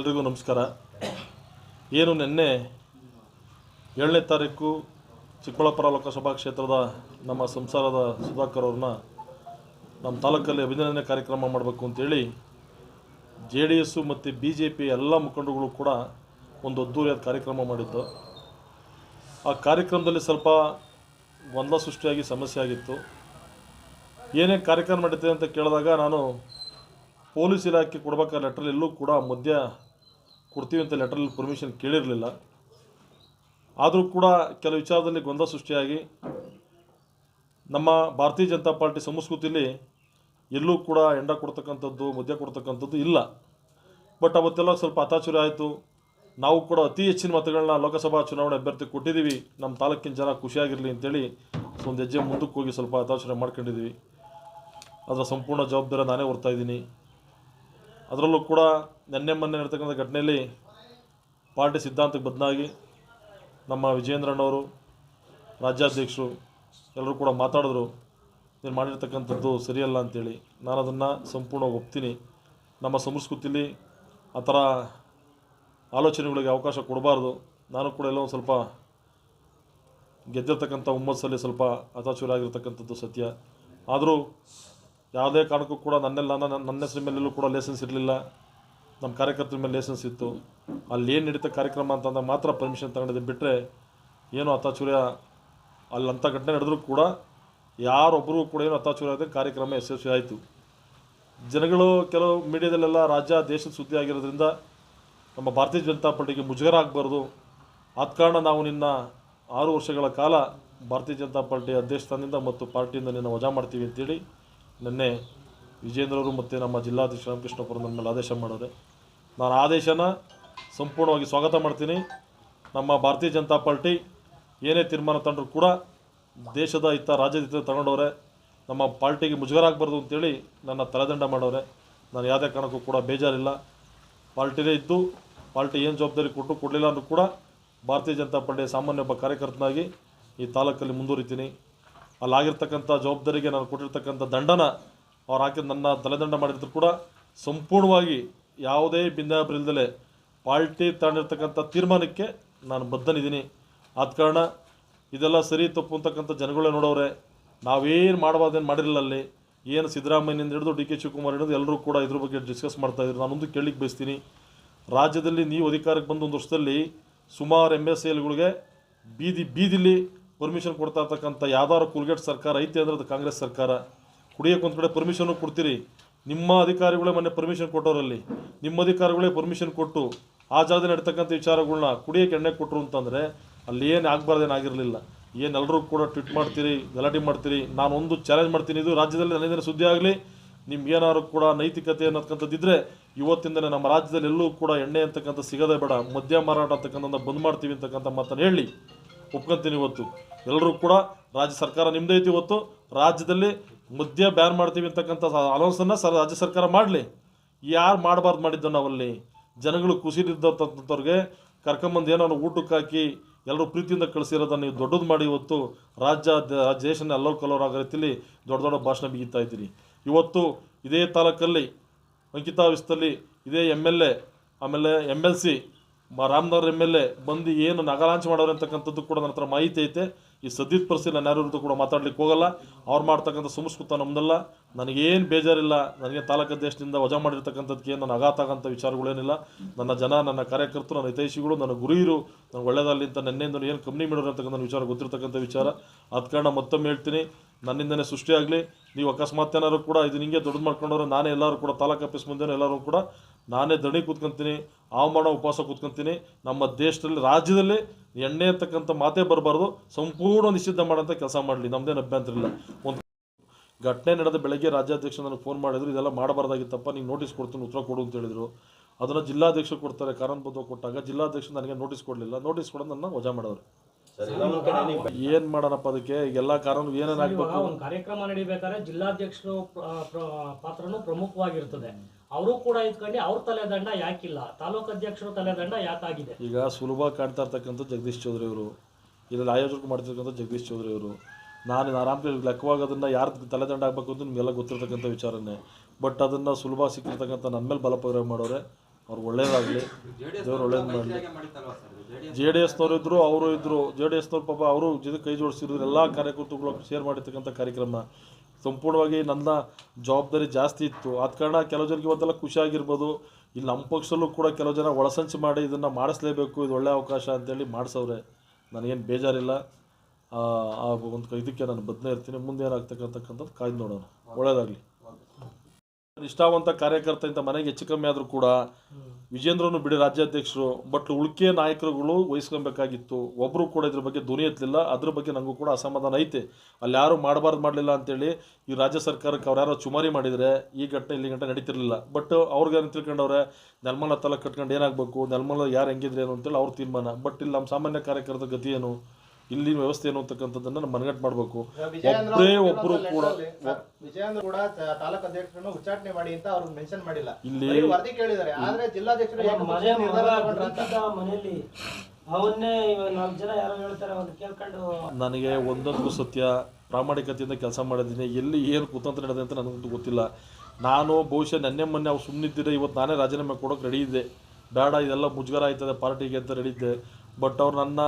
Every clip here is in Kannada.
ಎಲ್ರಿಗೂ ನಮಸ್ಕಾರ. ಏನು ನಿನ್ನೆ ಏಳನೇ ತಾರೀಕು ಚಿಕ್ಕಬಳ್ಳಾಪುರ ಲೋಕಸಭಾ ಕ್ಷೇತ್ರದ ನಮ್ಮ ಸಂಸಾರದ ಸುಧಾಕರ್ ಅವ್ರನ್ನ ನಮ್ಮ ತಾಲೂಕಲ್ಲಿ ಅಭಿನಂದನೆ ಕಾರ್ಯಕ್ರಮ ಮಾಡಬೇಕು ಅಂತೇಳಿ ಜೆ ಡಿ ಎಸ್ಸು ಮತ್ತು ಬಿ ಜೆ ಪಿ ಎಲ್ಲ ಮುಖಂಡರುಗಳು ಕೂಡ ಒಂದು ಅದ್ದೂರಿಯಾದ ಕಾರ್ಯಕ್ರಮ ಮಾಡಿದ್ದು. ಆ ಕಾರ್ಯಕ್ರಮದಲ್ಲಿ ಸ್ವಲ್ಪ ಗೊಂದಲ ಸೃಷ್ಟಿಯಾಗಿ ಸಮಸ್ಯೆ ಆಗಿತ್ತು. ಏನೇ ಕಾರ್ಯಕ್ರಮ ನಡೀತಿದೆ ಅಂತ ಕೇಳಿದಾಗ ನಾನು ಪೊಲೀಸ್ ಇಲಾಖೆ ಕೊಡಬೇಕಾದ ಲೆಟ್ರಲ್ಲಿ ಎಲ್ಲೂ ಕೂಡ ಮದ್ಯ ಕೊಡ್ತೀವಿ ಅಂತ ಲೆಟ್ರಲ್ಲಿ ಪರ್ಮಿಷನ್ ಕೇಳಿರಲಿಲ್ಲ. ಆದರೂ ಕೂಡ ಕೆಲವು ವಿಚಾರದಲ್ಲಿ ಗೊಂದಲ ಸೃಷ್ಟಿಯಾಗಿ ನಮ್ಮ ಭಾರತೀಯ ಜನತಾ ಪಾರ್ಟಿ ಸಂಸ್ಕೃತಿಯಲ್ಲಿ ಎಲ್ಲೂ ಕೂಡ ಎಂಡ ಕೊಡ್ತಕ್ಕಂಥದ್ದು, ಮದ್ಯ ಕೊಡ್ತಕ್ಕಂಥದ್ದು ಇಲ್ಲ. ಬಟ್ ಅವತ್ತೆಲ್ಲ ಸ್ವಲ್ಪ ಅತಾಚುರಿ ಆಯಿತು. ನಾವು ಕೂಡ ಅತಿ ಹೆಚ್ಚಿನ ಮತಗಳನ್ನ ಲೋಕಸಭಾ ಚುನಾವಣೆ ಅಭ್ಯರ್ಥಿ ಕೊಟ್ಟಿದ್ದೀವಿ ನಮ್ಮ ತಾಲೂಕಿನ ಜನ ಖುಷಿಯಾಗಿರಲಿ ಅಂತೇಳಿ ಒಂದು ಹೆಜ್ಜೆ ಮುಂದಕ್ಕೆ ಹೋಗಿ ಸ್ವಲ್ಪ ಅತಾಚುರಿ ಮಾಡ್ಕೊಂಡಿದ್ದೀವಿ ಅದರ ಸಂಪೂರ್ಣ ಜವಾಬ್ದಾರಿ ನಾನೇ ಹೊರ್ತಾ ಇದ್ದೀನಿ. ಅದರಲ್ಲೂ ಕೂಡ ನಿನ್ನೆ ಮೊನ್ನೆ ನಡ್ತಕ್ಕಂಥ ಘಟನೆಯಲ್ಲಿ ಪಾರ್ಟಿ ಸಿದ್ಧಾಂತಕ್ಕೆ ಬದಲಾಗಿ ನಮ್ಮ ವಿಜಯೇಂದ್ರಣ್ಣವರು, ರಾಜ್ಯಾಧ್ಯಕ್ಷರು ಎಲ್ಲರೂ ಕೂಡ ಮಾತಾಡಿದ್ರು, ನೀನು ಮಾಡಿರ್ತಕ್ಕಂಥದ್ದು ಸರಿಯಲ್ಲ ಅಂತೇಳಿ. ನಾನು ಅದನ್ನು ಸಂಪೂರ್ಣವಾಗಿ ಒಪ್ತೀನಿ. ನಮ್ಮ ಸಂಸ್ಕೃತಿಲಿ ಆ ಥರ ಆಲೋಚನೆಗಳಿಗೆ ಅವಕಾಶ ಕೊಡಬಾರ್ದು. ನಾನು ಕೂಡ ಎಲ್ಲೋ ಒಂದು ಸ್ವಲ್ಪ ಗೆದ್ದಿರ್ತಕ್ಕಂಥ ಹುಮ್ಮಸ್ಸಲ್ಲಿ ಸ್ವಲ್ಪ ಹತಾಶೂರಾಗಿರ್ತಕ್ಕಂಥದ್ದು ಸತ್ಯ. ಆದರೂ ಯಾವುದೇ ಕಾರಣಕ್ಕೂ ಕೂಡ ನನ್ನೆಲ್ಲ ನನ್ನ ನನ್ನ ಹೆಸರು ಮೇಲೆಲ್ಲೂ ಕೂಡ ಲೈಸೆನ್ಸ್ ಇರಲಿಲ್ಲ. ನಮ್ಮ ಕಾರ್ಯಕರ್ತರ ಮೇಲೆ ಲೈಸೆನ್ಸ್ ಇತ್ತು. ಅಲ್ಲಿ ಏನು ನಡೀತಾ ಕಾರ್ಯಕ್ರಮ ಅಂತಂದಾಗ ಮಾತ್ರ ಪರ್ಮಿಷನ್ ತಗೊಂಡಿದ್ದೆ. ಬಿಟ್ಟರೆ ಏನೋ ಅತಾಚೂರ್ಯ ಅಲ್ಲಿ ಅಂಥ ಘಟನೆ ನಡೆದರೂ ಕೂಡ ಯಾರೊಬ್ಬರಿಗೂ ಕೂಡ ಏನು ಹತಾಚುರ್ಯ ಆದರೆ ಕಾರ್ಯಕ್ರಮ ಯಶಸ್ವಿ ಆಯಿತು. ಜನಗಳು ಕೆಲವು ಮೀಡಿಯಾದಲ್ಲೆಲ್ಲ ರಾಜ್ಯ, ದೇಶದ ಸುದ್ದಿ ಆಗಿರೋದ್ರಿಂದ ನಮ್ಮ ಭಾರತೀಯ ಜನತಾ ಪಾರ್ಟಿಗೆ ಮುಜುಗರ ಆಗಬಾರ್ದು. ಆದ ಕಾರಣ ನಾವು ನಿನ್ನ ಆರು ವರ್ಷಗಳ ಕಾಲ ಭಾರತೀಯ ಜನತಾ ಪಾರ್ಟಿ ಅಧ್ಯಕ್ಷಸ್ಥಾನದಿಂದ ಮತ್ತು ಪಾರ್ಟಿಯಿಂದ ನಿನ್ನ ವಜಾ ಮಾಡ್ತೀವಿ ಅಂತೇಳಿ ನಿನ್ನೆ ವಿಜೇಂದ್ರವರು ಮತ್ತು ನಮ್ಮ ಜಿಲ್ಲಾಧ್ಯಕ್ಷ ರಾಮಕೃಷ್ಣಪುರ ನನ್ನ ಮೇಲೆ ಆದೇಶ ಮಾಡಿದೆ ನಾನು ಆದೇಶನ ಸಂಪೂರ್ಣವಾಗಿ ಸ್ವಾಗತ ಮಾಡ್ತೀನಿ. ನಮ್ಮ ಭಾರತೀಯ ಜನತಾ ಪಾರ್ಟಿ, ಏನೇ ತೀರ್ಮಾನ ತಂದರೂ ಕೂಡ ದೇಶದ ಹಿತ, ರಾಜ್ಯದ ಹಿತ ತಗೊಂಡವ್ರೆ, ನಮ್ಮ ಪಾರ್ಟಿಗೆ ಮುಜುಗರ ಆಗಬಾರ್ದು ಅಂತೇಳಿ ನನ್ನ ತಲೆದಂಡ ಮಾಡೋರೆ. ನಾನು ಯಾವುದೇ ಕಾರಣಕ್ಕೂ ಕೂಡ ಬೇಜಾರಿಲ್ಲ. ಪಾರ್ಟಿನೇ ಇದ್ದು, ಪಾರ್ಟಿ ಏನು ಜವಾಬ್ದಾರಿ ಕೊಟ್ಟು ಕೊಡಲಿಲ್ಲ ಅಂದರೂ ಕೂಡ ಭಾರತೀಯ ಜನತಾ ಪಾರ್ಟಿಯ ಸಾಮಾನ್ಯ ಒಬ್ಬ ಕಾರ್ಯಕರ್ತನಾಗಿ ಈ ತಾಲೂಕಲ್ಲಿ ಮುಂದುವರಿತೀನಿ. ಅಲ್ಲಾಗಿರ್ತಕ್ಕಂಥ ಜವಾಬ್ದಾರಿಗೆ ನಾನು ಕೊಟ್ಟಿರ್ತಕ್ಕಂಥ ದಂಡನ ಅವ್ರು ಹಾಕಿದ ನನ್ನ ತಲೆದಂಡ ಮಾಡಿದ್ರು ಕೂಡ ಸಂಪೂರ್ಣವಾಗಿ ಯಾವುದೇ ಭಿನ್ನಾಭಿಪ್ರಾಯದಲ್ಲೇ ಪಾರ್ಟಿ ತಗೊಂಡಿರ್ತಕ್ಕಂಥ ತೀರ್ಮಾನಕ್ಕೆ ನಾನು ಬದ್ಧನಿದ್ದೀನಿ. ಆದ ಕಾರಣ ಇದೆಲ್ಲ ಸರಿ ತಪ್ಪು ಅಂತಕ್ಕಂಥ ಜನಗಳೇ ನೋಡೋರೆ ನಾವೇನು ಮಾಡಬಾರ್ದೇನು ಮಾಡಿರಲಿಲ್ಲ ಅಲ್ಲಿ, ಏನು ಸಿದ್ದರಾಮಯ್ಯನಿಂದ ಹಿಡಿದು ಡಿ ಕೆ ಶಿವಕುಮಾರ್ ಹಿಡಿದು ಎಲ್ಲರೂ ಕೂಡ ಇದ್ರ ಬಗ್ಗೆ ಡಿಸ್ಕಸ್ ಮಾಡ್ತಾ ಇದ್ರು. ನಾನೊಂದು ಕೇಳಲಿಕ್ಕೆ ಬಯಸ್ತೀನಿ. ರಾಜ್ಯದಲ್ಲಿ ನೀವು ಅಧಿಕಾರಕ್ಕೆ ಬಂದ ಒಂದು ವರ್ಷದಲ್ಲಿ ಸುಮಾರು ಎಂ ಎಸ್ ಎಲ್ಗಳಿಗೆ ಬೀದಿ ಬೀದಿಲಿ ಪರ್ಮಿಷನ್ ಕೊಡ್ತಾ ಇರ್ತಕ್ಕಂಥ ಯಾವ್ದಾರು ಕೂಲ್ಗೇಟ್ ಸರ್ಕಾರ ಐತೆ ಅಂದ್ರೆ ಅದು ಕಾಂಗ್ರೆಸ್ ಸರ್ಕಾರ. ಕುಡಿಯೋಕೆ ಒಂದು ಕಡೆ ಪರ್ಮಿಷನ್ನು ಕೊಡ್ತೀರಿ. ನಿಮ್ಮ ಅಧಿಕಾರಿಗಳೇ ಮೊನ್ನೆ ಪರ್ಮಿಷನ್ ಕೊಟ್ಟವರಲ್ಲಿ. ನಿಮ್ಮ ಅಧಿಕಾರಿಗಳೇ ಪರ್ಮಿಷನ್ ಕೊಟ್ಟು ಆ ಜಾಗದಲ್ಲಿ ನಡೀತಕ್ಕಂಥ ವಿಚಾರಗಳನ್ನ ಕುಡಿಯೋಕೆ ಎಣ್ಣೆ ಕೊಟ್ಟರು ಅಂತಂದರೆ ಅಲ್ಲಿ ಏನು ಆಗಬಾರ್ದೇನಾಗಿರಲಿಲ್ಲ ಏನು ಎಲ್ಲರೂ ಕೂಡ ಟ್ವೀಟ್ ಮಾಡ್ತೀರಿ, ಗಲಾಟೆ ಮಾಡ್ತೀರಿ. ನಾನು ಒಂದು ಚಾಲೆಂಜ್ ಮಾಡ್ತೀನಿ. ಇದು ರಾಜ್ಯದಲ್ಲಿ ನನ್ನಿಂದ ಸುದ್ದಿ ಆಗಲಿ. ನಿಮ್ಗೇನಾದ್ರು ಕೂಡ ನೈತಿಕತೆ ಅನ್ನೋದ್ಕಂಥದ್ದಿದ್ರೆ ಇವತ್ತಿಂದಲೇ ನಮ್ಮ ರಾಜ್ಯದಲ್ಲಿ ಎಲ್ಲೂ ಕೂಡ ಎಣ್ಣೆ ಅಂತಕ್ಕಂಥ ಸಿಗೋದೇ ಬೇಡ. ಮದ್ಯ ಮಾರಾಟ ಅಂತಕ್ಕಂಥ ಬಂದ್ ಮಾಡ್ತೀವಿ ಅಂತಕ್ಕಂಥ ಮಾತನ್ನು ಹೇಳಿ. ಒಪ್ಕೊಂತೀನಿ ಇವತ್ತು. ಎಲ್ಲರೂ ಕೂಡ ರಾಜ್ಯ ಸರ್ಕಾರ ನಿಮ್ಮದೇ ಐತಿ ಇವತ್ತು. ರಾಜ್ಯದಲ್ಲಿ ಮದ್ಯ ಬ್ಯಾನ್ ಮಾಡ್ತೀವಿ ಅಂತಕ್ಕಂಥ ಅನೌನ್ಸನ್ನು ಸರ್ ರಾಜ್ಯ ಸರ್ಕಾರ ಮಾಡಲಿ. ಯಾರು ಮಾಡಬಾರ್ದು ಮಾಡಿದ್ದು ನಾವಲ್ಲಿ? ಜನಗಳು ಖುಷಿಲಿದ್ದಂಥವ್ರಿಗೆ ಕರ್ಕೊಂಬಂದು ಏನೋ ಊಟಕ್ಕೆ ಹಾಕಿ ಎಲ್ಲರೂ ಪ್ರೀತಿಯಿಂದ ಕಳಿಸಿರೋದನ್ನು ನೀವು ದೊಡ್ಡದು ಮಾಡಿ ಇವತ್ತು. ರಾಜ್ಯ ದೇಶನ ಎಲ್ಲರೂ ಕಲೋರ್ ಆಗೋ ರೀತಿಯಲ್ಲಿ ದೊಡ್ಡ ದೊಡ್ಡ ಭಾಷಣ ಬಿಗಿತಾ ಇದ್ದೀರಿ. ಇವತ್ತು ಇದೇ ತಾಲೂಕಲ್ಲಿ ಅಂಕಿತಾ ವಿಸ್ತಲ್ಲಿ ಇದೇ ಎಂ ಎಲ್ ಎ ಆಮೇಲೆ M L C Ramanagara M L A ಬಂದು ಏನು ನಗರಾಂಚ ಮಾಡೋರು ಅಂತಕ್ಕಂಥದ್ದು ಕೂಡ ನನ್ನ ಹತ್ರ ಮಾಹಿತಿ ಐತೆ. ಈ ಸದ್ಯದ ಪರಿಸ್ಥಿತಿ ನಾನು ಯಾರು ಕೂಡ ಮಾತಾಡ್ಲಿಕ್ಕೆ ಹೋಗಲ್ಲ. ಅವ್ರು ಮಾಡ್ತಕ್ಕಂಥ ಸಂಸ್ಕೃತ ನಮ್ದಲ್ಲ. ನನಗೇನು ಬೇಜಾರಿಲ್ಲ. ನನಗೆ ತಾಲೂಕು ದೇಶದಿಂದ ವಜಾ ಮಾಡಿರ್ತಕ್ಕಂಥದ್ದಕ್ಕೆ ನನ್ನ ಆಗಂಥ ವಿಚಾರಗಳೇನಿಲ್ಲ. ನನ್ನ ಜನ, ನನ್ನ ಕಾರ್ಯಕರ್ತರು, ನನ್ನ ಹಿತೈಷಿಗಳು, ನನ್ನ ಗುರಿಯರು, ನನಗೆ ಒಳ್ಳೇದಲ್ಲಿ ಅಂತ ನನ್ನಿಂದ ಏನು ಕಂಪ್ನಿ ಮಾಡೋರು ಅಂತಕ್ಕಂಥ ವಿಚಾರ ಗೊತ್ತಿರ್ತಕ್ಕಂಥ ವಿಚಾರ. ಆದ ಕಾರಣ ಮತ್ತೊಮ್ಮೆ ಹೇಳ್ತೀನಿ. ನನ್ನಿಂದನೇ ಸೃಷ್ಟಿಯಾಗಲಿ. ನೀವು ಅಕಸ್ಮಾತ್ ಏನಾದ್ರು ಕೂಡ ಇದು ನಿಂಗೆ ದೊಡ್ಡದು ಮಾಡ್ಕೊಂಡವ್ರೆ, ನಾನೇ ಎಲ್ಲರೂ ಕೂಡ ತಾಲೂಕು ಆಫೀಸ್ ಮುಂದೆ ಎಲ್ಲರೂ ಕೂಡ ನಾನೇ ದಣಿ ಕೂತ್ಕೊಂತೀನಿ ಹವಾಮಾನ ಉಪವಾಸ ಕೂತ್ಕೊಂತೀನಿ ನಮ್ಮ ದೇಶದಲ್ಲಿ ರಾಜ್ಯದಲ್ಲಿ ಎಣ್ಣೆ ಅಂತಕ್ಕಂಥ ಮಾತೇ ಬರಬಾರ್ದು ಸಂಪೂರ್ಣ ನಿಷಿದ್ಧ ಮಾಡೋಂಥ ಕೆಲಸ ಮಾಡಲಿ ನಮ್ಮದೇನು ಅಭ್ಯಂತರ ಇಲ್ಲ. ಒಂದು ಘಟನೆ ನಡೆದ ಬೆಳಗ್ಗೆ ರಾಜ್ಯಾಧ್ಯಕ್ಷ ನನಗೆ ಫೋನ್ ಮಾಡಿದ್ರು ಇದೆಲ್ಲ ಮಾಡಬಾರ್ದಾಗಿತ್ತಪ್ಪ ನೀವು ನೋಟಿಸ್ ಕೊಡ್ತೀನಿ ಉತ್ತರ ಕೊಡು ಅಂತ ಹೇಳಿದರು. ಅದನ್ನು ಜಿಲ್ಲಾಧ್ಯಕ್ಷರು ಕೊಡ್ತಾರೆ ಕಾರಣ ಬದ್ಧ ಕೊಟ್ಟಾಗ ಜಿಲ್ಲಾಧ್ಯಕ್ಷ ನನಗೆ ನೋಟಿಸ್ ಕೊಡಲಿಲ್ಲ. ನೋಟಿಸ್ ಕೊಡ ನನ್ನ ವಜಾ ಮಾಡೋರು. ಏನ್ ಮಾಡೋಣಪ್ಪ ಅದಕ್ಕೆ? ಎಲ್ಲ ಕಾರಣ ಏನೇನು ಇವಾಗ ಆಗ್ಬೇಕು ಒಂದು ಕಾರ್ಯಕ್ರಮ ನಡಿಬೇಕಾದ್ರೆ ಜಿಲ್ಲಾಧ್ಯಕ್ಷರು ಪಾತ್ರನೂ ಪ್ರಮುಖವಾಗಿರ್ತದೆ. ಅವರು ಕೂಡ ಇದ್ಕೊಂಡು ಅವ್ರ ತಲೆದಂಡ ಯಾಕಿಲ್ಲ. ತಾಲೂಕು ಅಧ್ಯಕ್ಷರು ತಲೆದಂಡ ಯಾಕಾಗಿದೆ? ಈಗ ಸುಲಭ ಕಾಣ್ತಾ ಇರ್ತಕ್ಕಂಥ ಜಗದೀಶ್ ಚೌಧರಿ ಅವರು ಇಲ್ಲಿ ಆಯೋಜಕ ಮಾಡ್ತಿರ್ತಕ್ಕಂಥ ಜಗದೀಶ್ ಚೌಧರಿ ಅವರು ನಾನು ಆರಾಮ್ ಲೆಕ್ಕವಾಗಿ ಅದನ್ನು ಯಾರು ತಲೆದಂಡ ಆಗಬೇಕು ಅಂತ ನಿಮಗೆಲ್ಲ ಗೊತ್ತಿರ್ತಕ್ಕಂಥ ವಿಚಾರನೇ. ಬಟ್ ಅದನ್ನು ಸುಲಭ ಸಿಕ್ಕಿರ್ತಕ್ಕಂಥ ನನ್ನ ಮೇಲೆ ಬಲ ಪ್ರಯೋಗ ಮಾಡೋರೆ ಅವ್ರು ಒಳ್ಳೇದಾಗಲಿ. ದೇವ್ರು ಒಳ್ಳೇದು ಮಾಡಲಿ. ಜೆ ಡಿ ಎಸ್ನವ್ರು ಇದ್ದರು ಅವರು ಇದ್ದರು ಜೆ ಡಿ ಎಸ್ನವ್ರು ಪಾಪ ಅವರು ಜೊತೆ ಕೈ ಜೋಡಿಸಿದ್ರು. ಎಲ್ಲ ಕಾರ್ಯಕರ್ತರುಗಳು ಶೇರ್ ಮಾಡಿರ್ತಕ್ಕಂಥ ಕಾರ್ಯಕ್ರಮ. ಸಂಪೂರ್ಣವಾಗಿ ನನ್ನ ಜವಾಬ್ದಾರಿ ಜಾಸ್ತಿ ಇತ್ತು. ಆದ ಕಾರಣ ಕೆಲವು ಜನಕ್ಕೆ ಇವತ್ತೆಲ್ಲ ಖುಷಿಯಾಗಿರ್ಬೋದು ಇಲ್ಲಿ ನಮ್ಮ ಪಕ್ಷದಲ್ಲೂ ಕೂಡ ಕೆಲವು ಜನ ಒಳಸಂಚು ಮಾಡಿ ಇದನ್ನು ಮಾಡಿಸ್ಲೇಬೇಕು. ಇದು ಒಳ್ಳೆಯ ಅವಕಾಶ ಅಂತೇಳಿ ಮಾಡಿಸವ್ರೆ. ನನಗೇನು ಬೇಜಾರಿಲ್ಲ. ಆ ಒಂದು ಇದಕ್ಕೆ ನಾನು ಬದಲೇ ಇರ್ತೀನಿ. ಮುಂದೆ ಏನಾಗ್ತಕ್ಕಂಥಕ್ಕಂಥದ್ದು ಕಾಯ್ದು ನೋಡೋಣ. ಒಳ್ಳೇದಾಗಲಿ. ನಿಷ್ಠಾವಂತ ಕಾರ್ಯಕರ್ತ ಇಂಥ ಮನೆಗೆ ಹೆಚ್ಚು ಕಮ್ಮಿ ಆದರೂ ಕೂಡ ವಿಜೇಂದ್ರನು ಬಿಡಿ ರಾಜ್ಯಾಧ್ಯಕ್ಷರು ಬಟ್ ಉಳ್ಕೆ ನಾಯಕರುಗಳು ವಹಿಸ್ಕೊಬೇಕಾಗಿತ್ತು. ಒಬ್ಬರು ಕೂಡ ಇದ್ರ ಬಗ್ಗೆ ಧ್ವನಿ ಎತ್ತಲಿಲ್ಲ. ಅದ್ರ ಬಗ್ಗೆ ನನಗೂ ಕೂಡ ಅಸಮಾಧಾನ ಐತೆ. ಅಲ್ಲಿ ಯಾರು ಮಾಡಬಾರ್ದು ಮಾಡಲಿಲ್ಲ ಅಂತೇಳಿ ಈ ರಾಜ್ಯ ಸರ್ಕಾರಕ್ಕೆ ಅವ್ರು ಯಾರೋ ಚುಮಾರಿ ಮಾಡಿದರೆ ಈ ಘಟನೆ ಇಲ್ಲಿ ಗಂಟೆ ನಡೀತಿರಲಿಲ್ಲ. ಬಟ್ ಅವ್ರಿಗೆ ತಿಳ್ಕೊಂಡವ್ರೆ? ನೆಲಮಲ ತಲೆ ಕಟ್ಕೊಂಡು ಏನಾಗಬೇಕು? ನೆಲಮಲ ಯಾರು ಹೆಂಗಿದ್ರೆ ಏನು ಅಂತೇಳಿ ಅವ್ರ ತೀರ್ಮಾನ. ಬಟ್ ಇಲ್ಲಿ ನಮ್ಮ ಸಾಮಾನ್ಯ ಕಾರ್ಯಕರ್ತರ ಗತಿ ಏನು? ಇಲ್ಲಿನ ವ್ಯವಸ್ಥೆ ಏನು ಅಂತಕ್ಕಂಥದ್ದನ್ನ ನಮ್ಮ ಮನಗಟ್ಟು ಮಾಡಬೇಕು. ಒಬ್ಬರೇ ಒಬ್ಬರು ಕೂಡ ವಿಜಯೇಂದ್ರ ಕೂಡ ತಾಲೂಕು ಅಧ್ಯಕ್ಷರನ್ನು ಉಚ್ಚಾಟನೆ ಮಾಡಿ ಅಂತ ಅವ್ರು ಮೆನ್ಷನ್ ಮಾಡಿಲ್ಲ. ಇಲ್ಲಿ ವರದಿ ಕೇಳಿದ್ದಾರೆ. ಆದ್ರೆ ಜಿಲ್ಲಾಧ್ಯಕ್ಷರು ಮನೆಯಲ್ಲಿ ಅವನ್ನೇ ನಾಲ್ಕು ಜನ ಯಾರು ಹೇಳ್ತಾರೆ ಅವ್ರು ಕೇಳ್ಕೊಂಡು ನನಗೆ ಒಂದೊಂದು ಸತ್ಯ ಪ್ರಾಮಾಣಿಕತೆಯಿಂದ ಕೆಲಸ ಮಾಡಿದ್ದೀನಿ. ಎಲ್ಲಿ ಏನು ಕುತಂತ್ರ ನಡೆದಿದೆ ಅಂತ ನನಗಂತೂ ಗೊತ್ತಿಲ್ಲ. ನಾನು ಬಹುಶಃ ನೆನ್ನೆ ಮೊನ್ನೆ ಅವ್ರು ಸುಮ್ಮನಿದ್ದಿದ್ರೆ ಇವತ್ತು ನಾನೇ ರಾಜೀನಾಮೆ ಕೊಡೋಕೆ ರೆಡಿ ಇದ್ದೆ. ಬೇಡ ಇದೆಲ್ಲ ಮುಜುಗರ ಆಯ್ತದೆ ಪಾರ್ಟಿಗೆ ಅಂತ ರೆಡಿ ಇದ್ದೆ. ಬಟ್ ಅವ್ರು ನನ್ನ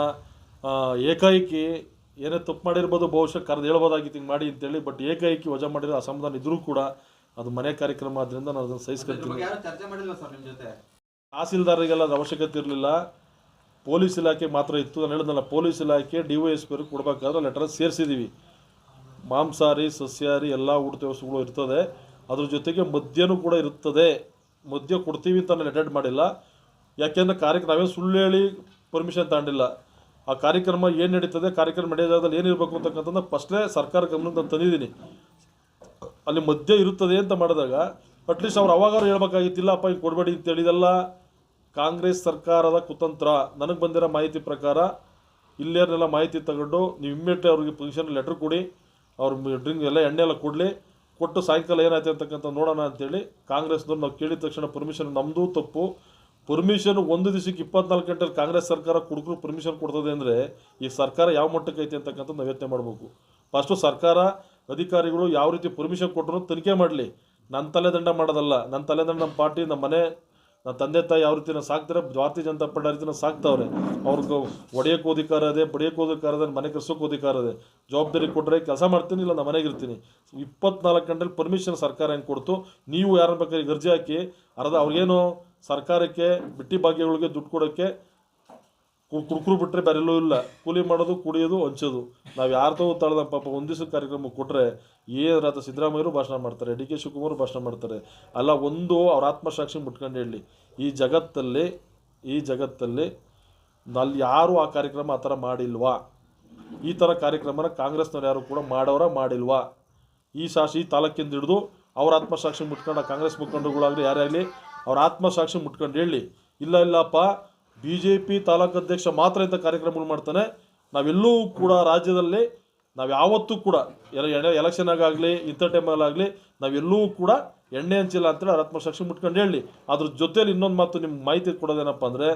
ಏಕಾಏಕಿ ಏನೇ ತಪ್ಪು ಮಾಡಿರ್ಬೋದು ಬಹುಶಃ ಕರೆದು ಹೇಳ್ಬೋದಾಗಿತ್ತು ಹಿಂಗೆ ಮಾಡಿ ಅಂತೇಳಿ ಬಟ್ ಏಕಾಏಕಿ ವಜಾ ಮಾಡಿರೋ ಅಸಮಾಧಾನ ಇದ್ರೂ ಕೂಡ ಅದು ಮನೆ ಕಾರ್ಯಕ್ರಮ ಆದ್ದರಿಂದ ನಾನು ಅದನ್ನು ಸಹಿಸ್ಕೊಳ್ತೀನಿ ತಹಸೀಲ್ದಾರರಿಗೆಲ್ಲ ಅದು ಅವಶ್ಯಕತೆ ಇರಲಿಲ್ಲ. ಪೊಲೀಸ್ ಇಲಾಖೆ ಮಾತ್ರ ಇತ್ತು. ನಾನು ಹೇಳಿದ್ನಲ್ಲ ಪೊಲೀಸ್ ಇಲಾಖೆ ಡಿ ವೈ ಎಸ್ ಪಿ ಅವ್ರಿಗೆ ಕೊಡಬೇಕಾದ್ರೆ ಲೆಟರ್ ಸೇರಿಸಿದ್ದೀವಿ ಮಾಂಸಾಹಾರಿ ಸಸ್ಯಾಹಾರಿ ಎಲ್ಲ ಊಟದ ವ್ಯವಸ್ಥೆಗಳು ಇರ್ತದೆ. ಅದ್ರ ಜೊತೆಗೆ ಮದ್ಯನೂ ಕೂಡ ಇರ್ತದೆ. ಮದ್ಯ ಕೊಡ್ತೀವಿ ಅಂತ ನಾನು ಅಟೆಂಡ್ ಮಾಡಿಲ್ಲ. ಯಾಕೆಂದ್ರೆ ಕಾರ್ಯಕ್ರಮ ನಾವೇ ಸುಳ್ಳು ಹೇಳಿ ಪರ್ಮಿಷನ್ ತಗೊಂಡಿಲ್ಲ. ಆ ಕಾರ್ಯಕ್ರಮ ಏನು ನಡೀತದೆ, ಕಾರ್ಯಕ್ರಮ ನಡೆಯೋ ಜಾಗದಲ್ಲಿ ಏನಿರಬೇಕು ಅಂತಕ್ಕಂಥದ್ದು ಫಸ್ಟೇ ಸರ್ಕಾರ ಗಮನಕ್ಕೆ ನಾನು ತಂದಿದ್ದೀನಿ. ಅಲ್ಲಿ ಮಧ್ಯ ಇರುತ್ತದೆ ಅಂತ ಮಾಡಿದಾಗ ಅಟ್ಲೀಸ್ಟ್ ಅವ್ರು ಅವಾಗಾರು ಹೇಳ್ಬೇಕಾಗಿತ್ತಿಲ್ಲಪ್ಪ ಹಿಂಗೆ ಕೊಡಬೇಡಿ ಅಂತ ಹೇಳಿದೆಲ್ಲ. ಕಾಂಗ್ರೆಸ್ ಸರ್ಕಾರದ ಕುತಂತ್ರ, ನನಗೆ ಬಂದಿರೋ ಮಾಹಿತಿ ಪ್ರಕಾರ ಇಲ್ಲೇನೆಲ್ಲ ಮಾಹಿತಿ ತಗೊಂಡು ನೀವು ಇಮ್ಮಿಡಿಯೇಟ್ ಅವ್ರಿಗೆ ಪೊಸಿಷನ್ ಲೆಟ್ರ್ ಕೊಡಿ, ಅವ್ರ ಡ್ರಿಂಕ್ ಎಲ್ಲ, ಎಣ್ಣೆ ಎಲ್ಲ ಕೊಡಲಿ, ಕೊಟ್ಟು ಸಾಯಂಕಾಲ ಏನಾಯ್ತು ಅಂತಕ್ಕಂಥ ನೋಡೋಣ ಅಂತೇಳಿ ಕಾಂಗ್ರೆಸ್ನವ್ರು ನಾವು ಕೇಳಿದ ತಕ್ಷಣ ಪರ್ಮಿಷನ್ ನಮ್ಮದು ತಪ್ಪು. ಪರ್ಮಿಷನ್ ಒಂದು ದಿವಸಕ್ಕೆ ಇಪ್ಪತ್ನಾಲ್ಕು ಗಂಟೆಲಿ ಕಾಂಗ್ರೆಸ್ ಸರ್ಕಾರ ಕುಡುಕರು ಪರ್ಮಿಷನ್ ಕೊಡ್ತದೆ ಅಂದರೆ ಈ ಸರ್ಕಾರ ಯಾವ ಮಟ್ಟಕ್ಕೆ ಐತೆ ಅಂತಕ್ಕಂಥದ್ದು ನಾವು ಯೋಚನೆ ಮಾಡಬೇಕು. ಫಸ್ಟು ಸರ್ಕಾರ, ಅಧಿಕಾರಿಗಳು ಯಾವ ರೀತಿ ಪರ್ಮಿಷನ್ ಕೊಟ್ಟರು ತನಿಖೆ ಮಾಡಲಿ. ನನ್ನ ತಲೆದಂಡ ಮಾಡೋದಲ್ಲ ನನ್ನ ತಲೆದಂಡ ನಮ್ಮ ಪಾರ್ಟಿ ನಮ್ಮ ಮನೆ ನನ್ನ ತಂದೆ ತಾಯಿ ಯಾವ ರೀತಿನ ಸಾಕ್ತಾರೆ, ಭಾರತೀಯ ಜನತಾ ಯಾವ ರೀತಿನ ಸಾಕ್ತಾವ್ರೆ? ಅವ್ರಿಗೆ ಹೊಡೆಯೋಕ್ಕೂ ಅಧಿಕಾರ ಇದೆ, ಬಡಿಯೋಕ್ಕೂ ಅಧಿಕಾರ ಇದೆ, ಮನೆ ಕರೆಸೋಕ್ಕೂ ಅಧಿಕಾರ ಇದೆ. ಜವಾಬ್ದಾರಿ ಕೊಟ್ಟರೆ ಕೆಲಸ ಮಾಡ್ತೀನಿ, ಇಲ್ಲ ನಮ್ಮ ಮನೆಗೆ ಇರ್ತೀನಿ. ಇಪ್ಪತ್ನಾಲ್ಕು ಗಂಟೆಲಿ ಪರ್ಮಿಷನ್ ಸರ್ಕಾರ ಹೆಂಗೆ ಕೊಡ್ತು? ನೀವು ಯಾರನ್ನ ಬೇಕಾದ್ರೆ ಅರ್ಜಿ ಹಾಕಿ, ಅರ್ಧ ಅವ್ರಿಗೇನು ಸರ್ಕಾರಕ್ಕೆ ಬಿಟ್ಟಿ ಭಾಗ್ಯಗಳಿಗೆ ದುಡ್ಡು ಕೊಡೋಕ್ಕೆ ಕು- ಕುಡ್ಕರು ಬಿಟ್ಟರೆ ಬೇರೆಲ್ಲೂ ಇಲ್ಲ. ಕೂಲಿ ಮಾಡೋದು, ಕುಡಿಯೋದು, ಹಂಚೋದು. ನಾವು ಯಾರ್ದೋ ತಳ್ದ ಪಾಪ ಒಂದು ದಿವಸ ಕಾರ್ಯಕ್ರಮ ಕೊಟ್ಟರೆ ಏನಾದ ಸಿದ್ದರಾಮಯ್ಯರು ಭಾಷಣ ಮಾಡ್ತಾರೆ, ಡಿ ಕೆ ಶಿವಕುಮಾರ್ ಭಾಷಣ ಮಾಡ್ತಾರೆ. ಅಲ್ಲ ಒಂದು ಅವ್ರ ಆತ್ಮಸಾಕ್ಷಿ ಮುಟ್ಕೊಂಡು ಹೇಳಿ. ಈ ಜಗತ್ತಲ್ಲಿ ಈ ಜಗತ್ತಲ್ಲಿ ಅಲ್ಲಿ ಯಾರೂ ಆ ಕಾರ್ಯಕ್ರಮ ಆ ಥರ ಮಾಡಿಲ್ವಾ? ಈ ಥರ ಕಾರ್ಯಕ್ರಮನ ಕಾಂಗ್ರೆಸ್ನವ್ರು ಯಾರು ಕೂಡ ಮಾಡೋರ ಮಾಡಿಲ್ವಾ? ಈ ಈ ತಾಲೂಕಿಂದ ಹಿಡಿದು ಅವ್ರ ಆತ್ಮಸಾಕ್ಷಿ ಮುಟ್ಕೊಂಡು ಕಾಂಗ್ರೆಸ್ ಮುಖಂಡರುಗಳಾಗಲಿ ಯಾರೇ ಆಗಲಿ ಅವ್ರ ಆತ್ಮಸಾಕ್ಷಿ ಮುಟ್ಕೊಂಡು ಹೇಳಿ, ಇಲ್ಲ, ಇಲ್ಲಪ್ಪ ಬಿ ಜೆ ಪಿ ತಾಲೂಕು ಅಧ್ಯಕ್ಷ ಮಾತ್ರ ಇಂಥ ಕಾರ್ಯಕ್ರಮಗಳು ಮಾಡ್ತಾನೆ. ನಾವೆಲ್ಲೂ ಕೂಡ ರಾಜ್ಯದಲ್ಲಿ, ನಾವು ಯಾವತ್ತೂ ಕೂಡ ಎಲೆಕ್ಷನ್ ಆಗಲಿ, ಇಂಥ ಟೈಮಲ್ಲಾಗಲಿ ನಾವೆಲ್ಲೂ ಕೂಡ ಎಣ್ಣೆ ಹಂಚಿಲ್ಲ ಅಂತೇಳಿ ಅವ್ರ ಆತ್ಮಸಾಕ್ಷಿ ಮುಟ್ಕೊಂಡು ಹೇಳಿ. ಅದ್ರ ಜೊತೆಲಿ ಇನ್ನೊಂದು ಮಾತು ನಿಮ್ಗೆ ಮಾಹಿತಿ ಕೊಡೋದೇನಪ್ಪ ಅಂದರೆ,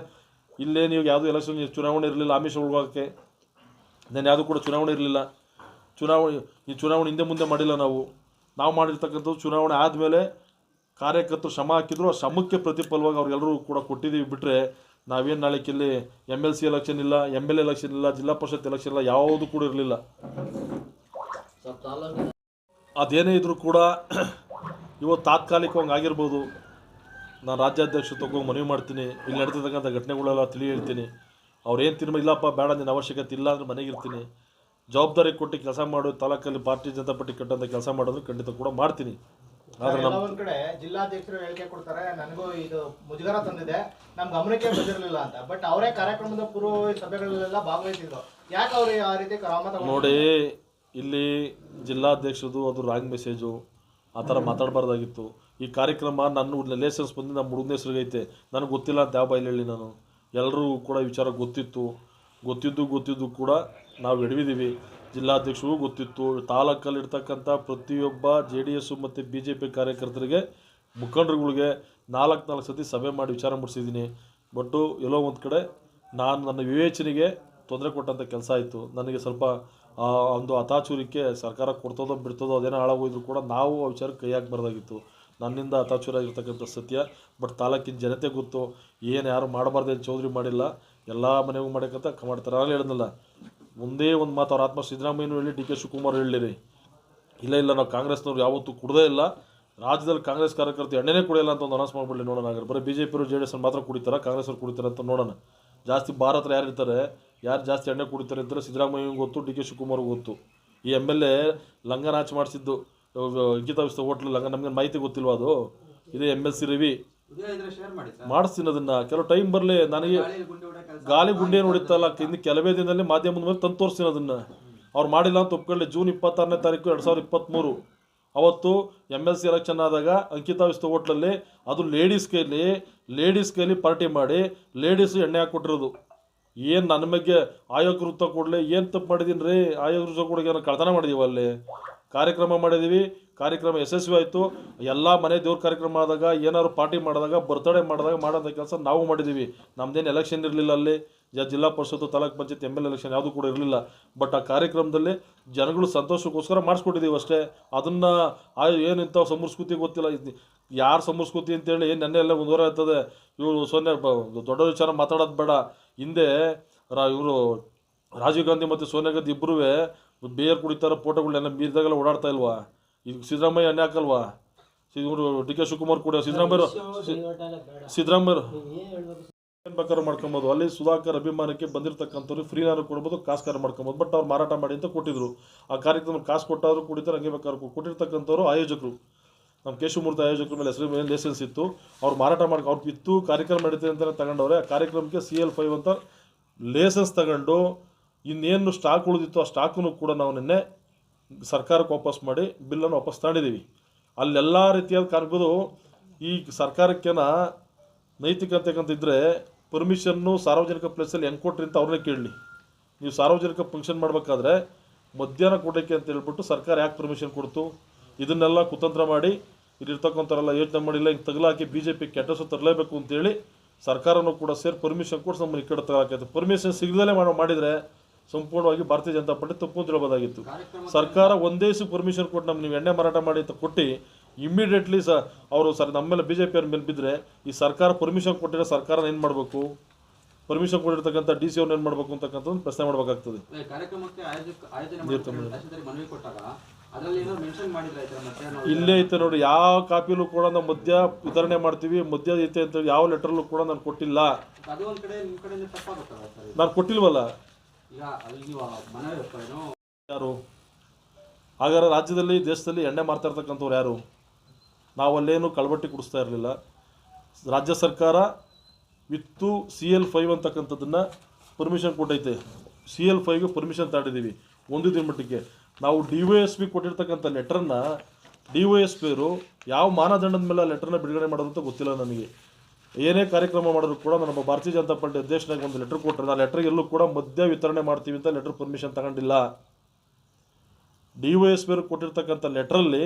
ಇಲ್ಲೇ ನೀವು ಯಾವುದೂ ಎಲೆಕ್ಷನ್ ಚುನಾವಣೆ ಇರಲಿಲ್ಲ, ಆಮಿಷ ಉಳ್ಗೋಕ್ಕೆ ನಾನು ಯಾವುದೂ ಕೂಡ ಚುನಾವಣೆ ಇರಲಿಲ್ಲ. ಚುನಾವಣೆ, ಈ ಚುನಾವಣೆ ಹಿಂದೆ ಮುಂದೆ ಮಾಡಿಲ್ಲ ನಾವು. ನಾವು ಮಾಡಿರ್ತಕ್ಕಂಥದ್ದು ಚುನಾವಣೆ ಆದಮೇಲೆ ಕಾರ್ಯಕರ್ತರು ಶ್ರಮ ಹಾಕಿದ್ರು, ಆ ಶ್ರಮಕ್ಕೆ ಪ್ರತಿಫಲವಾಗಿ ಅವ್ರಿಗೆಲ್ಲರೂ ಕೂಡ ಕೊಟ್ಟಿದ್ದೀವಿ. ಬಿಟ್ಟರೆ ನಾವೇನು ನಾಳೆ ಇಲ್ಲಿ ಎಂ ಎಲ್ ಸಿ ಎಲೆಕ್ಷನ್ ಇಲ್ಲ ಎಂ ಎಲ್ ಎಲೆಕ್ಷನ್ ಇಲ್ಲ, ಜಿಲ್ಲಾ ಪರಿಷತ್ ಎಲೆಕ್ಷನ್ ಇಲ್ಲ, ಯಾವುದು ಕೂಡ ಇರಲಿಲ್ಲ. ಅದೇನೇ ಇದ್ರೂ ಕೂಡ ಇವತ್ತು ತಾತ್ಕಾಲಿಕವಾಗಿ ಆಗಿರ್ಬೋದು. ನಾನು ರಾಜ್ಯಾಧ್ಯಕ್ಷ ತಗೋ ಮನವಿ ಮಾಡ್ತೀನಿ. ಇಲ್ಲಿ ನಡೆದಿರ್ತಕ್ಕಂಥ ಘಟನೆಗಳೆಲ್ಲ ತಿಳಿ ಹೇಳ್ತೀನಿ ಅವ್ರೇನು ತಿರ್ಮ, ಇಲ್ಲಪ್ಪ, ಬೇಡ ನಿನ್ನ ಅವಶ್ಯಕತೆ ಇಲ್ಲ ಅಂದರೆ ಮನೆಗಿರ್ತೀನಿ. ಜವಾಬ್ದಾರಿ ಕೊಟ್ಟು ಕೆಲಸ ಮಾಡೋ ತಾಲೂಕಲ್ಲಿ ಭಾರತೀಯ ಜನತಾ ಪಾರ್ಟಿ ಕಟ್ಟಂಥ ಕೆಲಸ ಮಾಡೋದು ಖಂಡಿತ ಕೂಡ ಮಾಡ್ತೀನಿ. ಆದರೆ ನಮ್ಮ ಒಂದ್ ಕಡೆ ಜಿಲ್ಲಾಧ್ಯಕ್ಷರು ಹೇಳಿಕೆ ಕೊಡ್ತಾರೆ ನನಗೂ ಇದು ಮುಜುಗರ ತಂದಿದೆ ನಮ್ ಗಮನಕ್ಕೆ ಬಂದಿರಲಿಲ್ಲ ಅಂತ. ಬಟ್ ಅವರೇ ಕಾರ್ಯಕ್ರಮದ ಪೂರ್ವ ಸಭೆಗಳಲ್ಲೆಲ್ಲ ಭಾಗವಹಿಸಿದ್ರು. ಯಾಕೆ ಅವ್ರು ಆ ರೀತಿ ಕ್ರಮ? ನೋಡಿ ಇಲ್ಲಿ ಜಿಲ್ಲಾಧ್ಯಕ್ಷರದು ಅದು ರಾಂಗ್ ಮೆಸೇಜು ಆ ಥರ ಮಾತಾಡಬಾರ್ದಾಗಿತ್ತು. ಈ ಕಾರ್ಯಕ್ರಮ ನನ್ನ ಲೈಸೆನ್ಸ್ ಬಂದು ನಮ್ಮ ಹುಡುಗನ ಹೆಸರಿಗೈತೆ ನನಗೆ ಗೊತ್ತಿಲ್ಲ ಅಂತ ಯಾವ ಬಾಯಲ್ಲಿ ಹೇಳಿ ನಾನು. ಎಲ್ಲರೂ ಕೂಡ ವಿಚಾರ ಗೊತ್ತಿತ್ತು. ಗೊತ್ತಿದ್ದು ಗೊತ್ತಿದ್ದು ಕೂಡ ನಾವು ಹಿಡಿದಿದ್ದೀವಿ ಜಿಲ್ಲಾಧ್ಯಕ್ಷರಿಗೂ ಗೊತ್ತಿತ್ತು. ತಾಲೂಕಲ್ಲಿರ್ತಕ್ಕಂಥ ಪ್ರತಿಯೊಬ್ಬ ಜೆ ಡಿ ಎಸ್ಸು ಮತ್ತು ಬಿ ಜೆ ಪಿ ಕಾರ್ಯಕರ್ತರಿಗೆ, ಮುಖಂಡರುಗಳಿಗೆ ನಾಲ್ಕು ನಾಲ್ಕು ಸತಿ ಸಭೆ ಮಾಡಿ ವಿಚಾರ ಮಾಡಿಸಿದ್ದೀನಿ ಬಟ್ಟು ಎಲ್ಲೋ ಒಂದು ಕಡೆ ನಾನು ನನ್ನ ವಿವೇಚನೆಗೆ ತೊಂದರೆ ಕೊಟ್ಟಂಥ ಕೆಲಸ ಆಯಿತು. ನನಗೆ ಸ್ವಲ್ಪ ಒಂದು ಅತಾಚೂರಿಕೆ ಸರ್ಕಾರ ಕೊಡ್ತದೋ ಬಿಡ್ತದೋ ಅದೇನೋ ಹಾಳಾಗೋದ್ರು ಕೂಡ ನಾವು ಆ ವಿಚಾರ ಕೈ ಹಾಕಬಾರ್ದಾಗಿತ್ತು ನನ್ನಿಂದ ಅತಾಚೂರಾಗಿರ್ತಕ್ಕಂಥ ಸತ್ಯ, ಬಟ್ ತಾಲೂಕಿನ ಜನತೆ ಗೊತ್ತು. ಏನು ಯಾರು ಮಾಡಬಾರ್ದು, ಏನು ಚೌಧರಿ ಮಾಡಿಲ್ಲ, ಎಲ್ಲ ಮನೆಗೂ ಮಾಡಕ್ಕಂತ ಮಾಡ್ತಾರೆ ಆಗಲೇ ಹೇಳಿದ್ನಲ್ಲ. ಒಂದೇ ಒಂದು ಮಾತು ಅವ್ರ ಆತ್ಮ ಸಿದ್ದರಾಮಯ್ಯನೂ ಹೇಳಿ ಡಿ ಕೆ ಶಿವಕುಮಾರ್ ಹೇಳಿರಿ ಇಲ್ಲ ಇಲ್ಲ ನಾವು ಕಾಂಗ್ರೆಸ್ನವ್ರು ಯಾವತ್ತೂ ಕುಡದೇ ಇಲ್ಲ. ರಾಜ್ಯದಲ್ಲಿ ಕಾಂಗ್ರೆಸ್ ಕಾರ್ಯಕರ್ತ ಎಣ್ಣೆನೇ ಕುಡಿಯಲ್ಲ ಅಂತ ಒಂದು ಅನೌನ್ಸ್ ಮಾಡಿಬಿಡಲಿ ನೋಡೋಣ ಹಾಗಾದ್ರೆ. ಬರೀ ಬಿ ಜೆ ಪಿಯವರು ಜೆ ಡಿ ಎಸ್ ಮಾತ್ರ ಕುಡಿತಾರೆ ಕಾಂಗ್ರೆಸ್ ಅವ್ರು ಕುಡಿತಾರೆ ಅಂತ ನೋಡೋಣ. ಜಾಸ್ತಿ ಭಾರತ ಯಾರು ಇರ್ತಾರೆ? ಯಾರು ಜಾಸ್ತಿ ಎಣ್ಣೆ ಕುಡಿತಾರೆ ಅಂದರೆ ಸಿದ್ದರಾಮಯ್ಯಂಗೆ ಗೊತ್ತು ಡಿ ಕೆ ಶಿವಕುಮಾರ್ ಗೊತ್ತು. ಈ ಎಂ ಎಲ್ ಎ ಲಂಗನಾಚ್ ಮಾಡಿಸಿದ್ದು ಗೀತಾ ವಿಸ್ತ ಹೋಟ್ಲ್ ಲಂಗ ನಮಗೆ ಮಾಹಿತಿ ಗೊತ್ತಿಲ್ವ ಅದು? ಇದೇ ಎಂ ಎಲ್ ಸಿ ರವಿ. ಮಾಡಿಸ್ತೀನಿ ಅದನ್ನು. ಕೆಲವು ಟೈಮ್ ಬರಲಿ ನನಗೆ ಗಾಲಿ ಗುಂಡಿ ನೋಡಿತ್ತಲ್ಲ ಇನ್ನು ಕೆಲವೇ ದಿನದಲ್ಲಿ ಮಾಧ್ಯಮದ ಮೇಲೆ ತಂದು ತೋರಿಸ್ತೀನಿ ಅದನ್ನ. ಅವ್ರು ಮಾಡಿಲ್ಲ ಅಂತ ಒಪ್ಕೊಳ್ಳಿ, ಜೂನ್ ಇಪ್ಪತ್ತಾರನೇ ತಾರೀಕು ಎರಡು ಸಾವಿರದ ಇಪ್ಪತ್ತ್ಮೂರು ಅವತ್ತು ಎಂ ಎಲ್ ಸಿ ಎಲೆಕ್ಷನ್ ಆದಾಗ ಅಂಕಿತಾ ವಿಸ್ತು ಹೋಟ್ಲಲ್ಲಿ ಅದು ಲೇಡೀಸ್ ಕೈಲಿ ಲೇಡೀಸ್ ಕೈಲಿ ಪಾರ್ಟಿ ಮಾಡಿ ಲೇಡೀಸ್ ಎಣ್ಣೆ ಹಾಕ್ಕೊಟ್ಟಿರೋದು. ಏನು ನನ್ನ ಬಗ್ಗೆ ಆಯೋಗ ವೃತ್ತ ಕೊಡಲಿ, ಏನು ತಪ್ಪು ಮಾಡಿದ್ದೀನಿ ರೀ ಆಯೋಗ ವೃತ್ತ ಕೊಡೋಕೆ ಏನೋ ಕಳ್ತನ ಮಾಡಿದೀವಿ ಅಲ್ಲಿ? ಕಾರ್ಯಕ್ರಮ ಮಾಡಿದ್ದೀವಿ ಕಾರ್ಯಕ್ರಮ ಯಶಸ್ವಿ ಆಯಿತು ಎಲ್ಲ ಮನೆ ದೇವ್ರ ಕಾರ್ಯಕ್ರಮ ಆದಾಗ ಏನಾದ್ರು ಪಾರ್ಟಿ ಮಾಡಿದಾಗ ಬರ್ತ್ಡೇ ಮಾಡಿದಾಗ ಮಾಡೋಂಥ ಕೆಲಸ ನಾವು ಮಾಡಿದ್ದೀವಿ ನಮ್ದೇನು ಎಲೆಕ್ಷನ್ ಇರಲಿಲ್ಲ ಅಲ್ಲಿ. ಜಿಲ್ಲಾ ಪರಿಷತ್ತು taluk panchayat M L election ಯಾವುದೂ ಕೂಡ ಇರಲಿಲ್ಲ. ಬಟ್ ಆ ಕಾರ್ಯಕ್ರಮದಲ್ಲಿ ಜನಗಳು ಸಂತೋಷಕ್ಕೋಸ್ಕರ ಮಾಡಿಸ್ಕೊಟ್ಟಿದ್ದೀವಿ ಅಷ್ಟೇ. ಅದನ್ನು ಆ ಏನು ಇಂಥ ಸಂಸ್ಕೃತಿ ಗೊತ್ತಿಲ್ಲ. ಯಾರು ಸಂಸ್ಕೃತಿ ಅಂತೇಳಿ ನೆನ್ನೆ ಎಲ್ಲ ಒಂದೂವರೆ ಆಗ್ತದೆ ಇವರು ಸೊನ್ನೆ ದೊಡ್ಡ ವಿಚಾರ ಮಾತಾಡೋದು ಬೇಡ. ಹಿಂದೆ ರಾ ಇವರು ರಾಜೀವ್ ಗಾಂಧಿ ಮತ್ತು ಸೋನಿಯಾ ಗಾಂಧಿ ಇಬ್ಬರೂ ಬೇರ್ ಕುಡಿತಾರ ಫೋಟೋಗಳನ್ನೆಲ್ಲ ಬೀರ್ದಾಗೆಲ್ಲ ಓಡಾಡ್ತಾ ಇಲ್ವಾ? ಈಗ ಸಿದ್ದರಾಮಯ್ಯ ಅನ್ಯಾಕ್ ಅಲ್ವಾ? ಇವರು ಡಿ ಕೆ ಶಿವಕುಮಾರ್ ಕೂಡ ಸಿದ್ದರಾಮಯ್ಯ ಸಿದ್ದರಾಮಯ್ಯ ಏನು ಬೇಕಾದ್ರೂ ಮಾಡ್ಕೊಬೋದು? ಅಲ್ಲಿ ಸುಧಾಕರ್ ಅಭಿಮಾನಕ್ಕೆ ಬಂದಿರತಕ್ಕಂಥವ್ರು ಫ್ರೀನಾರು ಕೊಡ್ಬೋದು ಕಾಸ್ಕಾರ ಮಾಡ್ಕೊಬೋದು ಬಟ್ ಅವ್ರು ಮಾರಾಟ ಮಾಡಿ ಅಂತ ಕೊಟ್ಟಿದ್ರು. ಆ ಕಾರ್ಯಕ್ರಮ ಕಾಸು ಕೊಟ್ಟಾದ್ರು ಕುಡಿತಾರೆ ಹಂಗೆ ಬೇಕಾದ್ರು ಕೊಟ್ಟಿರ್ತಕ್ಕಂಥವ್ರು ಆಯೋಜಕರು. ನಮ್ಮ ಕೇಶವಮೂರ್ತಿ ಆಯೋಜಕರ ಮೇಲೆ ಹೆಸರು ಮೇಲೆ ಲೈಸೆನ್ಸ್ ಇತ್ತು. ಅವ್ರು ಮಾರಾಟ ಮಾಡಿ ಅವ್ರು ಇತ್ತು ಕಾರ್ಯಕ್ರಮ ನಡೀತದೆ ಅಂತ ತಗೊಂಡವ್ರೆ. ಆ ಕಾರ್ಯಕ್ರಮಕ್ಕೆ ಸಿ ಎಲ್ ಫೈವ್ ಅಂತ ಲೈಸೆನ್ಸ್ ತಗೊಂಡು ಇನ್ನೇನು ಸ್ಟಾಕ್ ಉಳಿದಿತ್ತು ಆ ಸ್ಟಾಕನ್ನು ಕೂಡ ನಾವು ನಿನ್ನೆ ಸರ್ಕಾರಕ್ಕೆ ವಾಪಸ್ ಮಾಡಿ ಬಿಲ್ಲನ್ನು ವಾಪಸ್ ತಗೊಂಡಿದ್ದೀವಿ. ಅಲ್ಲೆಲ್ಲ ರೀತಿಯಾದ ಕಾರ್ಮಿಕರು ಈ ಸರ್ಕಾರಕ್ಕೇನ ನೈತಿಕ ಅಂತಕ್ಕಂಥ ಇದ್ದರೆ ಪರ್ಮಿಷನ್ನು ಸಾರ್ವಜನಿಕ ಪ್ಲೇಸಲ್ಲಿ ಹೆಂಗೆ ಕೊಟ್ರಿ ಅಂತ ಅವ್ರನ್ನೇ ಕೇಳಲಿ ನೀವು ಸಾರ್ವಜನಿಕ ಫಂಕ್ಷನ್ ಮಾಡಬೇಕಾದ್ರೆ ಮಧ್ಯಾಹ್ನ ಕೊಡೋಕ್ಕೆ ಅಂತ ಹೇಳ್ಬಿಟ್ಟು ಸರ್ಕಾರ ಯಾಕೆ ಪರ್ಮಿಷನ್ ಕೊಡ್ತು? ಇದನ್ನೆಲ್ಲ ಕುತಂತ್ರ ಮಾಡಿ ಇಲ್ಲಿರ್ತಕ್ಕಂಥವ್ರೆಲ್ಲ ಯೋಚನೆ ಮಾಡಿಲ್ಲ, ಹಿಂಗೆ ತಗಲಾಕಿ ಬಿ ಜೆ ಪಿ ಕೆಟ್ಟಸು ತರಲೇಬೇಕು ಅಂತೇಳಿ ಸರ್ಕಾರನೂ ಕೂಡ ಸೇರಿ ಪರ್ಮಿಷನ್ ಕೊಡಿಸಿ ನಮ್ಮನ್ನು ಈ ಕಡೆ ತಗೊಳಕೈತೆ ಪರ್ಮಿಷನ್ ಸಿಗದಲ್ಲೇ ಮಾಡೋ ಮಾಡಿದರೆ ಸಂಪೂರ್ಣವಾಗಿ ಭಾರತೀಯ ಜನತಾ ಪಾರ್ಟಿ ತಪ್ಪು ಅಂತ ಹೇಳ್ಬೋದಾಗಿತ್ತು ಸರ್ಕಾರ ಒಂದೇ ಸು ಪರ್ಮಿಷನ್ ಕೊಟ್ಟು ನಮ್ಗೆ ನೀವು ಎಣ್ಣೆ ಮಾರಾಟ ಮಾಡಿ ಅಂತ ಕೊಟ್ಟು ಇಮ್ಮಿಡಿಯೇಟ್ಲಿ ಸ ಅವರು ಸರ್ ನಮ್ಮ ಮೇಲೆ ಬಿ ಜೆ ಪಿಯವ್ರ ಮೇಲೆ ಬಿದ್ದರೆ ಈ ಸರ್ಕಾರ ಪರ್ಮಿಷನ್ ಕೊಟ್ಟಿರೋ ಸರ್ಕಾರ ಏನು ಮಾಡಬೇಕು? ಪರ್ಮಿಷನ್ ಕೊಟ್ಟಿರ್ತಕ್ಕಂಥ ಡಿ ಸಿ ಅವ್ರನ್ನ ಏನು ಮಾಡಬೇಕು ಅಂತಕ್ಕಂಥದ್ದು ಪ್ರಶ್ನೆ ಮಾಡಬೇಕಾಗ್ತದೆ. ಇಲ್ಲೇ ಐತೆ ನೋಡಿ ಯಾವ ಕಾಪಿಲೂ ಕೂಡ ನಾವು ಮದ್ಯ ವಿತರಣೆ ಮಾಡ್ತೀವಿ ಮದ್ಯ ಐತೆ ಅಂತ ಯಾವ ಲೆಟ್ರಲ್ಲೂ ಕೂಡ ನಾನು ಕೊಟ್ಟಿಲ್ಲ. ನಾನು ಕೊಟ್ಟಿಲ್ವಲ್ಲ. ಯಾರು? ಹಾಗಾದ್ರೆ ರಾಜ್ಯದಲ್ಲಿ, ದೇಶದಲ್ಲಿ ಎಣ್ಣೆ ಮಾರ್ತಾ ಇರ್ತಕ್ಕಂಥವ್ರು ಯಾರು? ನಾವು ಅಲ್ಲೇನು ಕಳಬಟ್ಟಿ ಕುಡಿಸ್ತಾ ಇರಲಿಲ್ಲ. ರಾಜ್ಯ ಸರ್ಕಾರ ವಿತ್ತು ಸಿ ಎಲ್ ಫೈವ್ ಅಂತಕ್ಕಂಥದ್ದನ್ನು ಪರ್ಮಿಷನ್ ಕೊಟ್ಟೈತೆ. ಸಿ ಎಲ್ ಫೈವ್ಗೆ ಪರ್ಮಿಷನ್ ತಾಡಿದ್ದೀವಿ ಒಂದು ದಿನ ಮಟ್ಟಿಗೆ. ನಾವು ಡಿ ವೈ ಎಸ್ ಪಿ ಕೊಟ್ಟಿರ್ತಕ್ಕಂಥ ಲೆಟ್ರನ್ನ ಡಿ ವೈ ಎಸ್ ಪಿಯವರು ಯಾವ ಮಾನದಂಡದ ಮೇಲೆ ಆ ಲೆಟ್ರನ್ನ ಬಿಡುಗಡೆ ಮಾಡೋದಂತ ಗೊತ್ತಿಲ್ಲ ನನಗೆ ಏನೇ ಕಾರ್ಯಕ್ರಮ ಮಾಡಿದ್ರು ಕೂಡ ನಮ್ಮ ಭಾರತೀಯ ಜನತಾ ಪಾರ್ಟಿ ಅಧ್ಯಕ್ಷನಾಗ ಒಂದು ಲೆಟ್ರ್ ಕೊಟ್ಟರೆ ಆ ಲೆಟ್ರಿಗೆ ಎಲ್ಲೂ ಕೂಡ ಮದ್ಯ ವಿತರಣೆ ಮಾಡ್ತೀವಿ ಅಂತ ಲೆಟ್ರ್ ಪರ್ಮಿಷನ್ ತಗೊಂಡಿಲ್ಲ. ಡಿ ವೈ ಎಸ್ ಪಿಯವ್ರಿಗೆ ಕೊಟ್ಟಿರ್ತಕ್ಕಂಥ ಲೆಟ್ರಲ್ಲಿ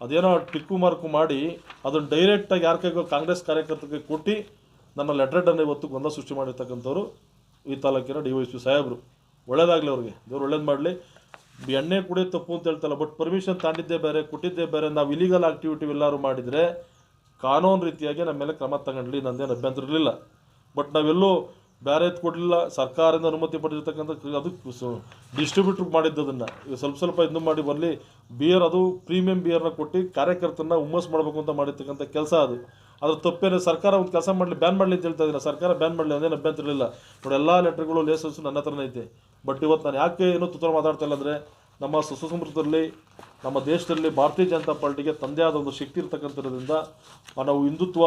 ಅದೇನೋ ಟಿಕ್ಕು ಮಾರ್ಕು ಮಾಡಿ ಅದನ್ನು ಡೈರೆಕ್ಟಾಗಿ ಯಾರ ಕೈಗೋ ಕಾಂಗ್ರೆಸ್ ಕಾರ್ಯಕರ್ತರಿಗೆ ಕೊಟ್ಟು ನನ್ನ ಲೆಟ್ರೆಡನ್ನು ಇವತ್ತು ಗೊಂದಲ ಸೃಷ್ಟಿ ಮಾಡಿರ್ತಕ್ಕಂಥವ್ರು ಈ ತಾಲೂಕಿನ ಡಿ ವೈ ಎಸ್ ಪಿ ಸಾಹೇಬರು. ಒಳ್ಳೇದಾಗಲಿ ಅವ್ರಿಗೆ. ದೇವ್ರು ಒಳ್ಳೇದು ಮಾಡಲಿ. ಎಣ್ಣೆ ಕುಡಿಯೋದು ತಪ್ಪು ಅಂತ ಹೇಳ್ತಲ್ಲ ಬಟ್ ಪರ್ಮಿಷನ್ ತಾಂಡಿದ್ದೇ ಬೇರೆ, ಕೊಟ್ಟಿದ್ದೇ ಬೇರೆ, ನಾವು ಇಲೀಗಲ್ ಆಕ್ಟಿವಿಟಿ ಎಲ್ಲರೂ ಮಾಡಿದರೆ ಕಾನೂನು ರೀತಿಯಾಗಿ ನಮ್ಮ ಮೇಲೆ ಕ್ರಮ ತಗೊಂಡ್ಲಿ ನಂದೇನು ಅಭ್ಯಂತರ ಇರಲಿಲ್ಲ. ಬಟ್ ನಾವೆಲ್ಲೂ ಬೇರೆ ಕೊಡಲಿಲ್ಲ, ಸರ್ಕಾರದಿಂದ ಅನುಮತಿ ಪಡೆದಿರ್ತಕ್ಕಂಥ ಅದು ಡಿಸ್ಟ್ರಿಬ್ಯೂಟ್ರ್ ಮಾಡಿದ್ದು ಅದನ್ನು ಸ್ವಲ್ಪ ಸ್ವಲ್ಪ ಇದನ್ನು ಮಾಡಿ ಬರಲಿ ಬಿಯರ್ ಅದು ಪ್ರೀಮಿಯಂ ಬಿಯರ್ನ ಕೊಟ್ಟು ಕಾರ್ಯಕರ್ತರನ್ನ ಹುಮ್ಮಸ್ ಮಾಡಬೇಕು ಅಂತ ಮಾಡಿರ್ತಕ್ಕಂಥ ಕೆಲಸ ಅದು. ಅದ್ರ ತಪ್ಪೇನೆ ಸರ್ಕಾರ ಒಂದು ಕೆಲಸ ಮಾಡಲಿ ಬ್ಯಾನ್ ಮಾಡಲಿ ಅಂತ ಹೇಳ್ತಾ ಇದ್ದೀನಿ ಸರ್ಕಾರ ಬ್ಯಾನ್ ಮಾಡಲಿ ಅದೇನು ಅಭ್ಯಂತರ ಇರಲಿಲ್ಲ. ನೋಡಿ, ಎಲ್ಲ ಲೆಟ್ರ್ಗಳು ಲೈಸೆನ್ಸ್ ನನ್ನ ಹತ್ರನೇ ಐತೆ. ಬಟ್ ಇವತ್ತು ನಾನು ಯಾಕೆ ಏನೋ ತುತ್ತರ ಮಾತಾಡ್ತಾ ಇಲ್ಲ ಅಂದರೆ ನಮ್ಮ ಸುಸಮೃದ್ಧದಲ್ಲಿ, ನಮ್ಮ ದೇಶದಲ್ಲಿ ಭಾರತೀಯ ಜನತಾ ಪಾರ್ಟಿಗೆ ತಂದೆ ಆದ ಒಂದು ಶಕ್ತಿ ಇರ್ತಕ್ಕಂಥದ್ರಿಂದ ನಾವು ಹಿಂದುತ್ವ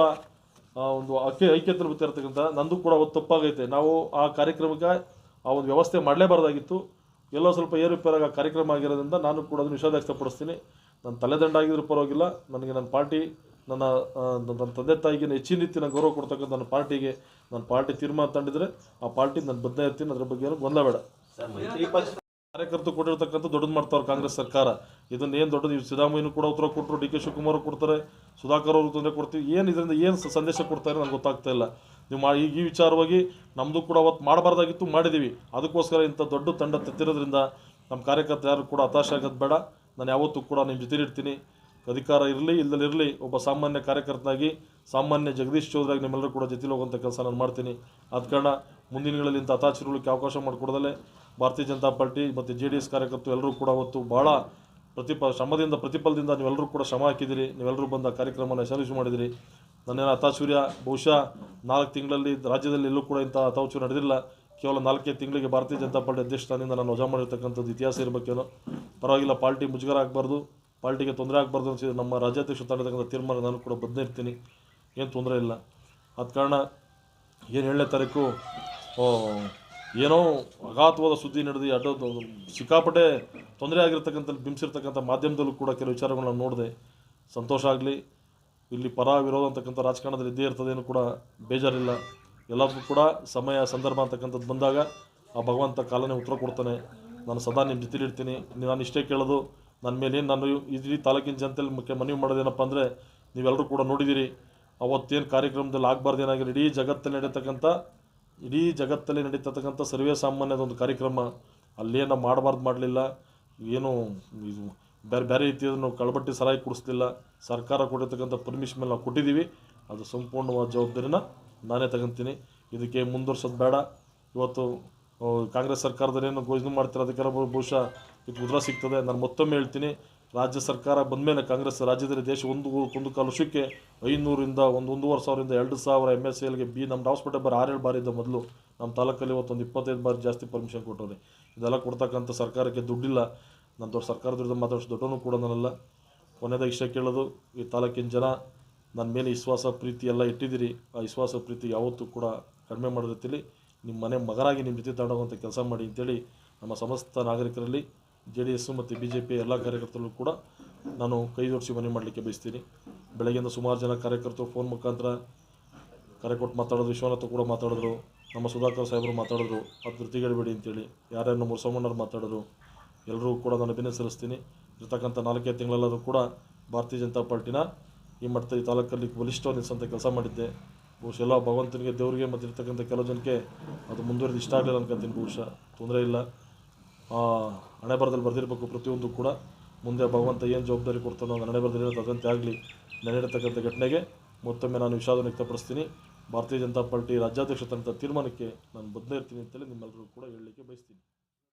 ಒಂದು ಐಕ್ಯ ಐಕ್ಯತೆ ಇರ್ತಕ್ಕಂಥ ನಂದು ಕೂಡ ಅವತ್ತು ತಪ್ಪಾಗೈತೆ. ನಾವು ಆ ಕಾರ್ಯಕ್ರಮಕ್ಕೆ ಆ ಒಂದು ವ್ಯವಸ್ಥೆ ಮಾಡಲೇಬಾರ್ದಾಗಿತ್ತು. ಎಲ್ಲೋ ಸ್ವಲ್ಪ ಏರುಪೇರಾಗ ಕಾರ್ಯಕ್ರಮ ಆಗಿರೋದ್ರಿಂದ ನಾನು ಕೂಡ ಅದನ್ನು ನಿಷೇಧ ವ್ಯಕ್ತಪಡಿಸ್ತೀನಿ. ನನ್ನ ತಲೆದಂಡ ಆಗಿದ್ರು ಪರವಾಗಿಲ್ಲ. ನನಗೆ ನನ್ನ ಪಾರ್ಟಿ, ನನ್ನ ನನ್ನ ತಂದೆ ತಾಯಿಗೆ ಹೆಚ್ಚಿನ ರೀತಿಯ ಗೌರವ ಕೊಡ್ತಕ್ಕಂಥ ನನ್ನ ಪಾರ್ಟಿಗೆ ನನ್ನ ಪಾರ್ಟಿ ತೀರ್ಮಾನ ತಂದಿದ್ರೆ ಆ ಪಾರ್ಟಿ ನಾನು ಬದ್ಧ ಇರ್ತೀನಿ ಅದ್ರ ಬಗ್ಗೆ ಏನು ಗೊಂದಲ ಬೇಡ. ಕಾರ್ಯಕರ್ತರು ಕೊಟ್ಟಿರ್ತಕ್ಕಂಥ ದೊಡ್ಡದು ಮಾಡ್ತಾರೆ ಕಾಂಗ್ರೆಸ್ ಸರ್ಕಾರ. ಇದನ್ನ ಏನು ದೊಡ್ಡದು? ಇವ್ರು ಸಿದ್ದರಾಮಯ್ಯನೂ ಕೂಡ ಉತ್ತರ ಕೊಟ್ಟರು ಡಿ ಕೆ ಶಿವಕುಮಾರ್ ಕೊಡ್ತಾರೆ, ಸುಧಾಕರ್ ಅವರು ತೊಂದರೆ ಕೊಡ್ತೀವಿ. ಏನು ಇದರಿಂದ ಏನು ಸಂದೇಶ ಕೊಡ್ತಾರೆ ನನಗೆ ಗೊತ್ತಾಗ್ತಾ ಇಲ್ಲ. ನೀವು ಮಾ ಈ ವಿಚಾರವಾಗಿ ನಮ್ಮದು ಕೂಡ ಅವತ್ತು ಮಾಡಬಾರ್ದಾಗಿತ್ತು ಮಾಡಿದ್ದೀವಿ ಅದಕ್ಕೋಸ್ಕರ ಇಂಥ ದೊಡ್ಡ ತಂಡ ತೆತ್ತಿರೋದ್ರಿಂದ ನಮ್ಮ ಕಾರ್ಯಕರ್ತ ಯಾರು ಕೂಡ ಹತಾಶೆ ಆಗೋದು ಬೇಡ. ನಾನು ಯಾವತ್ತೂ ಕೂಡ ನಿಮ್ಮ ಜೊತೆ ಇರ್ತೀನಿ. ಅಧಿಕಾರ ಇರಲಿ ಇಲ್ಲದಿರಲಿ ಒಬ್ಬ ಸಾಮಾನ್ಯ ಕಾರ್ಯಕರ್ತನಾಗಿ, ಸಾಮಾನ್ಯ ಜಗದೀಶ್ ಚೌಧರಿಯಾಗಿ ನಿಮ್ಮೆಲ್ಲರೂ ಕೂಡ ಜೊತೆಲಿ ಹೋಗುವಂಥ ಕೆಲಸ ನಾನು ಮಾಡ್ತೀನಿ. ಆದ ಕಾರಣ ಮುಂದಿನಗಳಲ್ಲಿ ದಿನಗಳಲ್ಲಿ ಇಂಥ ಹತಾಶಿರುಳಿಕ್ಕೆ ಅವಕಾಶ ಮಾಡಿಕೊಡದಲ್ಲೇ. ಭಾರತೀಯ ಜನತಾ ಪಾರ್ಟಿ ಮತ್ತು ಜೆ ಡಿ ಎಸ್ ಕಾರ್ಯಕರ್ತರು ಎಲ್ಲರೂ ಕೂಡ ಅವತ್ತು ಭಾಳ ಪ್ರತಿಪ ಶ್ರಮದಿಂದ, ಪ್ರತಿಫಲದಿಂದ ನೀವೆಲ್ಲರೂ ಕೂಡ ಶ್ರಮ ಹಾಕಿದಿರಿ ನೀವೆಲ್ಲರೂ ಬಂದ ಕಾರ್ಯಕ್ರಮನ ಯಶಸ್ವಿ ಮಾಡಿದಿರಿ ನನ್ನೇನು ಹತಾಶೂರ್ಯ ಬಹುಶಃ ನಾಲ್ಕು ತಿಂಗಳಲ್ಲಿ ರಾಜ್ಯದಲ್ಲಿ ಎಲ್ಲೂ ಕೂಡ ಇಂಥ ಹತಾಶೂರ್ಯ ನಡೆದಿಲ್ಲ. ಕೇವಲ ನಾಲ್ಕೇ ತಿಂಗಳಿಗೆ ಭಾರತೀಯ ಜನತಾ ಪಾರ್ಟಿ ಅಧ್ಯಕ್ಷ ಸ್ಥಾನದಿಂದ ನಾನು ವಜಾ ಮಾಡಿರ್ತಕ್ಕಂಥದ್ದು ಇತಿಹಾಸ ಇರಬೇಕೇನೋ ಪರವಾಗಿಲ್ಲ, ಪಾರ್ಟಿ ಮುಜುಗರ ಆಗಬಾರ್ದು. ಪಾರ್ಟಿಗೆ ತೊಂದರೆ ಆಗಬಾರ್ದು ಅನಿಸಿದ್ರೆ ನಮ್ಮ ರಾಜ್ಯಾಧ್ಯಕ್ಷ ತಗೊಳ್ತಕ್ಕಂಥ ತೀರ್ಮಾನ ನಾನು ಕೂಡ ಬದ್ಧೇ ಇರ್ತೀನಿ ಏನು ತೊಂದರೆ ಇಲ್ಲ. ಆದ ಕಾರಣ ಏನು ಏಳನೇ ತಾರೀಕು ಏನೋ ಅಘಾತವಾದ ಸುದ್ದಿ ನಡೆದು ಅಡ್ಡ ಸಿಕ್ಕಾಪಟ್ಟೆ ತೊಂದರೆ ಆಗಿರ್ತಕ್ಕಂಥ, ಬಿಂಬಿಸಿರ್ತಕ್ಕಂಥ ಮಾಧ್ಯಮದಲ್ಲೂ ಕೂಡ ಕೆಲವು ವಿಚಾರಗಳನ್ನ ನೋಡಿದೆ, ಸಂತೋಷ ಆಗಲಿ, ಇಲ್ಲಿ ಪರ ವಿರೋಧ ಅಂತಕ್ಕಂಥ ರಾಜಕಾರಣದಲ್ಲಿ ಇದ್ದೇ ಇರ್ತದೇನು ಕೂಡ ಬೇಜಾರಿಲ್ಲ. ಎಲ್ಲದಕ್ಕೂ ಕೂಡ ಸಮಯ, ಸಂದರ್ಭ ಅಂತಕ್ಕಂಥದ್ದು ಬಂದಾಗ ಆ ಭಗವಂತ ಕಾಲನೇ ಉತ್ತರ ಕೊಡ್ತಾನೆ. ನಾನು ಸದಾ ನಿಮ್ಮ ಜೊತೆಲಿ ಇರ್ತೀನಿ. ನಾನು ಇಷ್ಟೇ ಕೇಳೋದು. ನನ್ನ ಮೇಲೆ ನಾನು ಇಡೀ ತಾಲೂಕಿನ ಜನತೆಯಲ್ಲಿ ಮುಖ್ಯ ಮನವಿ ಮಾಡೋದೇನಪ್ಪ ಅಂದರೆ ನೀವೆಲ್ಲರೂ ಕೂಡ ನೋಡಿದ್ದೀರಿ ಅವತ್ತೇನು ಕಾರ್ಯಕ್ರಮದಲ್ಲಿ ಆಗಬಾರ್ದು ಏನಾಗಿಲ್ಲ. ಇಡೀ ಜಗತ್ತಲ್ಲಿ ನಡೀತಕ್ಕಂಥ ಇಡೀ ಜಗತ್ತಲ್ಲಿ ನಡೀತಕ್ಕಂಥ ಸರ್ವೇ ಸಾಮಾನ್ಯದ ಒಂದು ಕಾರ್ಯಕ್ರಮ ಅಲ್ಲೇನು ಮಾಡಬಾರ್ದು ಮಾಡಲಿಲ್ಲ. ಏನು ಇದು ಬೇರೆ ಬೇರೆ ರೀತಿಯನ್ನು ಕಳಬಟ್ಟಿ ಸರಾಯಿ ಕೊಡಿಸ್ತಿಲ್ಲ ಸರ್ಕಾರ ಕೊಟ್ಟಿರ್ತಕ್ಕಂಥ ಪರ್ಮಿಷನ್ ಮೇಲೆ ನಾವು ಕೊಟ್ಟಿದ್ದೀವಿ. ಅದು ಸಂಪೂರ್ಣವಾದ ಜವಾಬ್ದಾರಿನ ನಾನೇ ತಗೊಂತೀನಿ. ಇದಕ್ಕೆ ಮುಂದುವರ್ಸೋದು ಬೇಡ. ಇವತ್ತು ಕಾಂಗ್ರೆಸ್ ಕಾಂಗ್ರೆಸ್ ಸರ್ಕಾರದಲ್ಲೇನು ಘೋಷಣೆ ಮಾಡ್ತಾರೆ ಅದಕ್ಕೆಲ್ಲ ಬಹು- ಬಹುಶಃ ಇದು ಉದ್ರ ಸಿಗ್ತದೆ. ನಾನು ಮತ್ತೊಮ್ಮೆ ಹೇಳ್ತೀನಿ. ರಾಜ್ಯ ಸರ್ಕಾರ ಬಂದಮೇಲೆ ಕಾಂಗ್ರೆಸ್ ರಾಜ್ಯದಲ್ಲಿ ದೇಶ ಒಂದು ಒಂದು ಕಾಲು ವರ್ಷಕ್ಕೆ ಐನೂರಿಂದ ಒಂದು, ಒಂದೂವರೆ ಸಾವಿರದಿಂದ ಎರಡು ಸಾವಿರ ಎಂ ಎಸ್ ಎಲ್ಗೆ ಬಿ, ನಮ್ಮ ಹಾಸ್ಪಿಟಲ್ ಬಾರಿ ಆರೇಳು ಬಾರಿ ಇದ್ದ ಮೊದಲು ನಮ್ಮ ತಾಲೂಕಲ್ಲಿ ಇವತ್ತೊಂದು ಇಪ್ಪತ್ತೈದು ಬಾರಿ ಜಾಸ್ತಿ ಪರ್ಮಿಷನ್ ಕೊಟ್ಟವ್ರೆ. ಇದೆಲ್ಲ ಕೊಡ್ತಕ್ಕಂಥ ಸರ್ಕಾರಕ್ಕೆ ದುಡ್ಡಿಲ್ಲ. ನಾನು ದೊಡ್ಡ ಸರ್ಕಾರದ ವಿರುದ್ಧ ಮಾತಾಡೋಷ್ಟು ದೊಡ್ಡನೂ ಕೂಡ ನಾನಲ್ಲ ಕೊನೆಯದಾಗಿ ಇಷ್ಟ ಕೇಳೋದು, ಈ ತಾಲೂಕಿನ ಜನ ನನ್ನ ಮೇಲೆ ವಿಶ್ವಾಸ, ಪ್ರೀತಿ ಎಲ್ಲ ಇಟ್ಟಿದ್ದೀರಿ. ಆ ವಿಶ್ವಾಸ, ಪ್ರೀತಿ ಯಾವತ್ತೂ ಕೂಡ ಕಡಿಮೆ ಮಾಡೋ ನಿಮ್ಮ ಮನೆ ಮಗನಾಗಿ ನಿಮ್ಮ ಜೊತೆ ತಗೊಂಡೋಗುವಂಥ ಕೆಲಸ ಮಾಡಿ ಅಂತೇಳಿ ನಮ್ಮ ಸಮಸ್ತ ನಾಗರಿಕರಲ್ಲಿ ಜೆ ಡಿ ಎಸ್ಸು ಮತ್ತು ಬಿ ಜೆ ಪಿ ಎಲ್ಲ ಕಾರ್ಯಕರ್ತರು ಕೂಡ ನಾನು ಕೈ ಜೋಡಿಸಿ ಮನೆ ಮಾಡಲಿಕ್ಕೆ ಬಯಸ್ತೀನಿ. ಬೆಳಗ್ಗೆಯಿಂದ ಸುಮಾರು ಜನ ಕಾರ್ಯಕರ್ತರು ಫೋನ್ ಮುಖಾಂತರ ಕರೆ ಕೊಟ್ಟು ಮಾತಾಡೋದು ವಿಶ್ವನಾಥ ಕೂಡ ಮಾತಾಡಿದ್ರು, ನಮ್ಮ ಸುಧಾಕರ್ ಸಾಹೇಬರು ಮಾತಾಡಿದ್ರು, ಅದು ಧೃತಿಗೆಡಬೇಡಿ ಅಂತೇಳಿ ಯಾರ್ಯಾರು ನಮ್ಮ ಸೋಮಣ್ಣರು ಮಾತಾಡಿದ್ರು ಎಲ್ಲರೂ ಕೂಡ ನಾನು ಅಭಿನಂದನೆ ಸಲ್ಲಿಸ್ತೀನಿ. ಇರ್ತಕ್ಕಂಥ ನಾಲ್ಕೈದು ತಿಂಗಳಲ್ಲಾದರೂ ಕೂಡ ಭಾರತೀಯ ಜನತಾ ಪಾರ್ಟಿನ ಈ ಮಟ್ಟದ ಈ ತಾಲೂಕಲ್ಲಿ ಬಲಿಷ್ಠ ನಿಲ್ಲಿಸಂಥ ಕೆಲಸ ಮಾಡಿದ್ದೆ. ಬಹುಶಃ ಎಲ್ಲ ಭಗವಂತನಿಗೆ, ದೇವರಿಗೆ ಮತ್ತು ಇರ್ತಕ್ಕಂಥ ಕೆಲವು ಜನಕ್ಕೆ ಅದು ಮುಂದುವರೆದು ಇಷ್ಟ ಆಗಲಿಲ್ಲ ಅನ್ಕೊಂತೀನಿ ಬಹುಶಃ. ತೊಂದರೆ ಇಲ್ಲ. ಹಣೆ ಬರದಲ್ಲಿ ಬರೆದಿರಬೇಕು ಪ್ರತಿಯೊಂದು ಕೂಡ. ಮುಂದೆ ಭಗವಂತ ಏನು ಜವಾಬ್ದಾರಿ ಕೊಡ್ತಾನೋ ಅದು ಹಣೆ ಬರದಲ್ಲಿ ತದಂತೆ ಆಗಲಿ. ನಡೆಯತಕ್ಕಂಥ ಘಟನೆಗೆ ಮತ್ತೊಮ್ಮೆ ನಾನು ವಿಷಾದ ವ್ಯಕ್ತಪಡಿಸ್ತೀನಿ. ಭಾರತೀಯ ಜನತಾ ಪಾರ್ಟಿ ರಾಜ್ಯಾಧ್ಯಕ್ಷ ತಂತ ತೀರ್ಮಾನಕ್ಕೆ ನಾನು ಬದ್ಧ ಇರ್ತೀನಿ ಅಂತೇಳಿ ನಿಮ್ಮೆಲ್ಲರೂ ಕೂಡ ಹೇಳಲಿಕ್ಕೆ ಬಯಸ್ತೀನಿ.